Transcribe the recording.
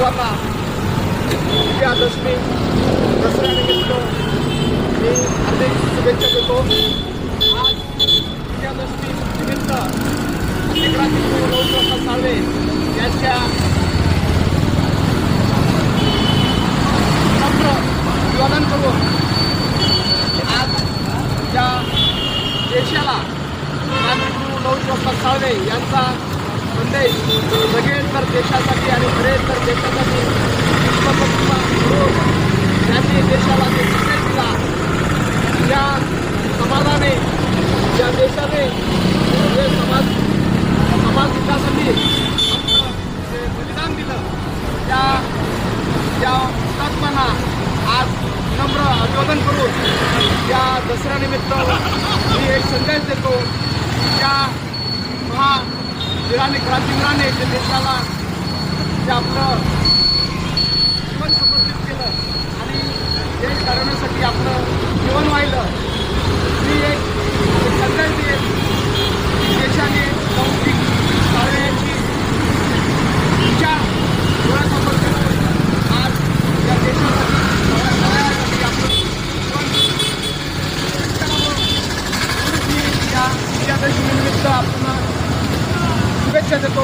सर्वांना विजयादशमी दसऱ्यानिमित्त मी हार्दिक शुभेच्छा देतो. आज विजयादशमी निमित्त क्रांतिगुरू नवप्रसाद साळवे यांच्या नम्र अभिवादन करून आज या देशाला क्रांतिगुरू नवप्रसाद साळवे यांचा संदेश जगेल तर देशासाठी आणि घडेल तर देशासाठी विश्वकर्मा करून त्यांनी देशाला जे संदेश दिला ज्या समाजाने ज्या देशाने जे समाज समाज विकासासाठी आपलं जे बलिदान दिलं त्या त्या हुतात्म्यांना आज नम्र अभिवादन करून या दसऱ्यानिमित्त मी एक संदेश देतो. त्या महा वीराने क्रांतीवीराने जे देशाला जे आपलं arkadaşımın bir yaptığına küvet çete